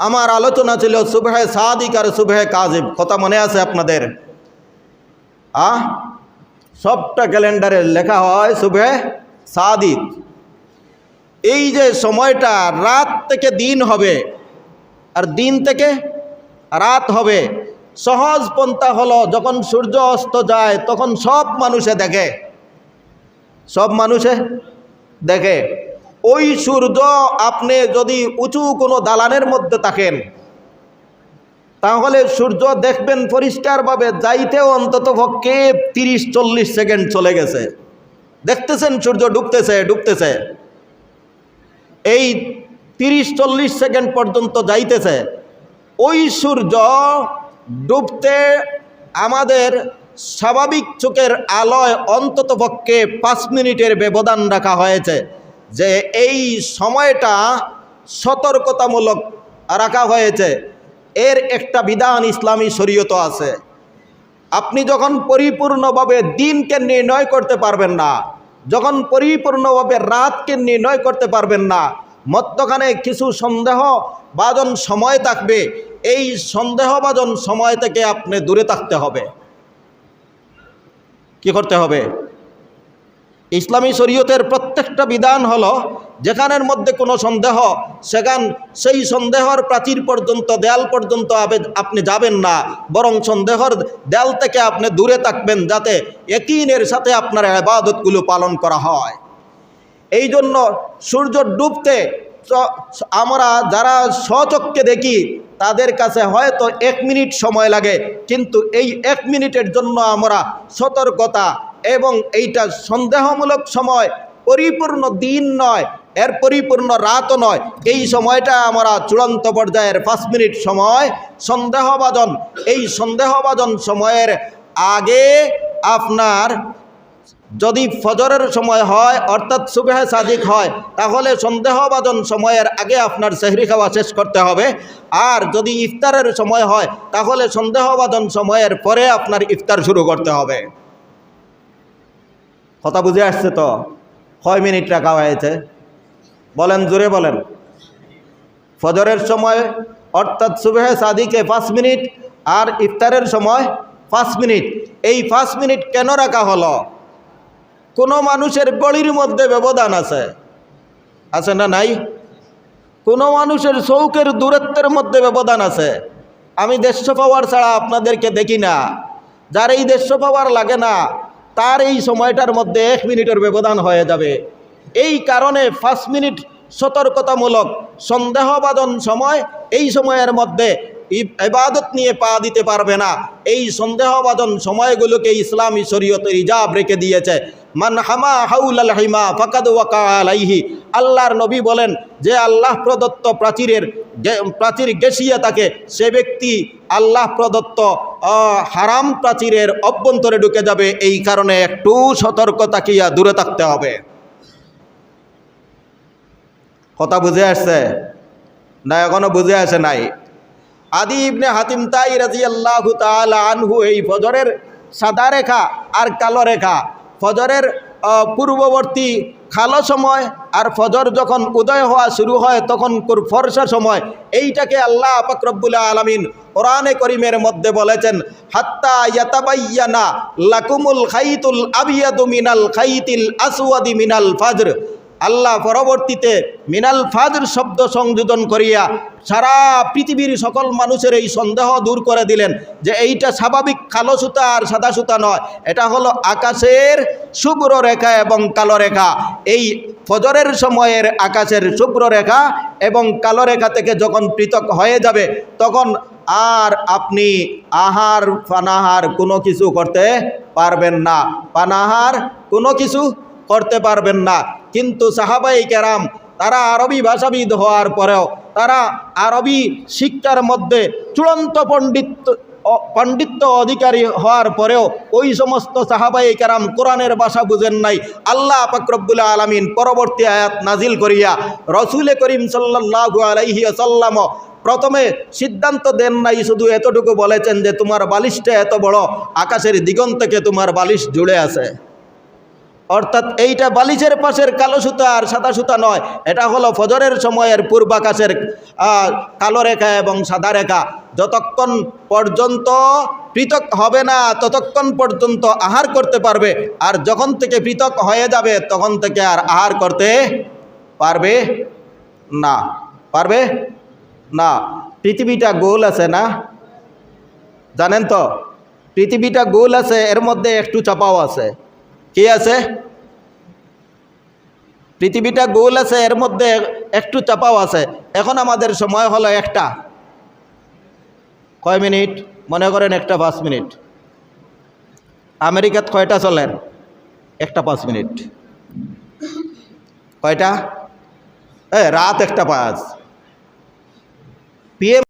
আমার আলোচনা ছিল সুবহে সাদিক আর সুবহে কাজিব। কথা মনে আছে আপনাদের? আহ সবটা ক্যালেন্ডারে লেখা হয় সুবহে সাদিক। এই যে সময়টা রাত থেকে দিন হবে, আর দিন থেকে রাত হবে, সহজ পন্থা হলো যখন সূর্য অস্ত যায় তখন সব মানুষে দেখে। সব মানুষে দেখে। ওই সূর্য আপনি যদি উঁচু কোনো দালানের মধ্যে থাকেন, তাহলে সূর্য দেখবেন পরিষ্কারভাবে যাইতেও অন্তত পক্ষে তিরিশ চল্লিশ সেকেন্ড চলে গেছে। দেখতেছেন সূর্য ডুবতেছে ডুবতেছে। এই তিরিশ চল্লিশ সেকেন্ড পর্যন্ত যাইতেছে। ওই সূর্য ডুবতে আমাদের স্বাভাবিক চোখের আলোয় অন্তত পক্ষে পাঁচ মিনিটের ব্যবধান রাখা হয়েছে। যে এই সময়টা সতর্কতামূলক রাখা হয়েছে। এর একটা বিধান ইসলামী শরীয়ত আছে। আপনি যখন পরিপূর্ণভাবে দিনকে নির্ণয় করতে পারবেন না, যখন পরিপূর্ণভাবে রাতকে নির্ণয় করতে পারবেন না, মধ্যখানে কিছু সন্দেহ বাজন সময় থাকবে। এই সন্দেহবাজন সময় থেকে আপনি দূরে থাকতে হবে। কি করতে হবে? ইসলামী শরীয়তের প্রত্যেকটা বিধান হলো, যেখানের মধ্যে কোনো সন্দেহ, সেখান সেই সন্দেহর প্রাচীর পর্যন্ত, দেয়াল পর্যন্ত আপনি যাবেন না। বরং সন্দেহর দেয়াল থেকে আপনি দূরে থাকবেন, যাতে একিনের সাথে আপনার আবাদতগুলো পালন করা হয়। এই জন্য সূর্য ডুবতে আমরা যারা স্বচক্ষে দেখি তাদের কাছে হয়তো এক মিনিট সময় লাগে, কিন্তু এই এক মিনিটের জন্য আমরা সতর্কতা এবং এইটা সন্দেহমূলক সময়, পরিপূর্ণ দিন নয়, এর পরিপূর্ণ রাতও নয়। এই সময়টা আমরা চূড়ান্ত পর্যায়ের পাঁচ মিনিট সময়, সন্দেহভাজন, এই সন্দেহভাজন সময়ের আগে আপনার যদি ফজরের সময় হয়, অর্থাৎ সুবেহ সাদিক হয়, তাহলে সন্দেহবাদন সময়ের আগে আপনার সেহরি খাওয়া শেষ করতে হবে। আর যদি ইফতারের সময় হয়, তাহলে সন্দেহবাদন সময়ের পরে আপনার ইফতার শুরু করতে হবে। কথা বুঝে আসছে তো? কয় মিনিট রাখা হয়েছে? বলেন, জোরে বলেন। ফজরের সময়, অর্থাৎ সুবেহ সাদিকে পাঁচ মিনিট, আর ইফতারের সময় পাঁচ মিনিট। এই পাঁচ মিনিট কেন রাখা হলো? কোনো মানুষের গলির মধ্যে ব্যবধান আছে? আছে না নাই? কোনো মানুষের চৌকের দূরত্বের মধ্যে ব্যবধান আছে? আমি দেড়শো পাওয়ার ছাড়া আপনাদেরকে দেখি না। যার এই দেড়শো পাওয়ার লাগে না, তার এই সময়টার মধ্যে এক মিনিটের ব্যবধান হয়ে যাবে। এই কারণে পাঁচ মিনিট সতর্কতামূলক সন্দেহবাদন সময় এই সময়ের মধ্যে ইবাদত নিয়ে পা দিতে পারবে না। এই সন্দেহবাদন সময়গুলোকে ইসলামী শরীয়ত রিজাব রেখে দিয়েছে। মান হামা হাউলাল হিমা ফাকাদ ওয়াকা আলাইহি। আল্লাহর নবী বলেন, যে আল্লাহ প্রদত্ত প্রাচীরের প্রাচীর গেছিয়ে থাকে, সে ব্যক্তি আল্লাহ প্রদত্ত হারাম প্রাচীরের অভ্যন্তরে ঢুকে যাবে, এই কারণে একটু সতর্কতা কিয়া দূরে থাকতে হবে। কথা বুঝে আসছে? না, এখনও বুঝে আসে নাই। আদি ইবনে হাতিম তাই রাজি আল্লাহ আনহু এই ফজরের সাদা রেখা আর কালো রেখা ফজরের পূর্ববর্তী খালো সময় আর ফজর যখন উদয় হওয়া শুরু হয় তখন ফরসা সময়। এইটাকে আল্লাহ পাকরবুল্লা আলমিন কোরআনে করিমের মধ্যে বলেছেন, হাত্তা ইয়াতাবাইয়ানা লাকুমুল খাইতুল আবিয়াদু মিনাল খাইতিল আসওয়াদি মিনাল ফাজর। আল্লাহ পরবর্তীতে মিনাল ফাজর শব্দ সংযোজন করিয়া সারা পৃথিবীর সকল মানুষের এই সন্দেহ দূর করে দিলেন যে এইটা স্বাভাবিক কালো সুতা আর সাদা সুতা নয়। এটা হলো আকাশের শুভ্র রেখা এবং কালো রেখা এই ফজরের সময়ের আকাশের শুভ্র রেখা এবং কালো রেখা থেকে যখন পৃথক হয়ে যাবে, তখন আর আপনি আহার, পানাহার কোনো কিছু করতে পারবেন না। পানাহার কোনো কিছু করতে পারবেন না। কিন্তু সাহাবাই কেরাম, তারা আরবি ভাষাবিদ হওয়ার পরেও, তারা আরবি শিক্ষার মধ্যে চূড়ান্ত পণ্ডিত পাণ্ডিত্য অধিকারী হওয়ার পরেও ওই সমস্ত সাহাবাই কেরাম কোরআনের ভাষা বুঝেন নাই। আল্লাহ পাকরবুল্লা আলমিন পরবর্তী আয়াত নাজিল করিয়া রসুল করিম সাল্লাহু আলাইহি সাল্লাম প্রথমে সিদ্ধান্ত দেন নাই, শুধু এতটুকু বলেছেন যে তোমার বালিশটা এত বড়, আকাশের দিগন্তকে তোমার বালিশ জুড়ে আছে। অর্থাৎ এইটা বালিশের পাশের কালো সুতা আর সাদা সুতা নয়, এটা হলো ফজরের সময়ের পূর্বাকাশের কালো রেখা এবং সাদা রেখা। যতক্ষণ পর্যন্ত পৃথক হবে না, ততক্ষণ পর্যন্ত আহার করতে পারবে। আর যখন থেকে পৃথক হয়ে যাবে, তখন থেকে আর আহার করতে পারবে না। পারবে না। পৃথিবীটা গোল আছে না? জানেন তো? পৃথিবীটা গোল আছে, এর মধ্যে একটু চাপাও আছে। কি আছে? পৃথিবীটা গোল আছে, এর মধ্যে একটু চাপাও আছে। এখন আমাদের সময় হলো একটা। কয় মিনিট? মনে করেন একটা পাঁচ মিনিট। আমেরিকাত কয়টা চলেন? একটা পাঁচ মিনিট। কয়টা? এ, রাত একটা পাঁচ। পিএম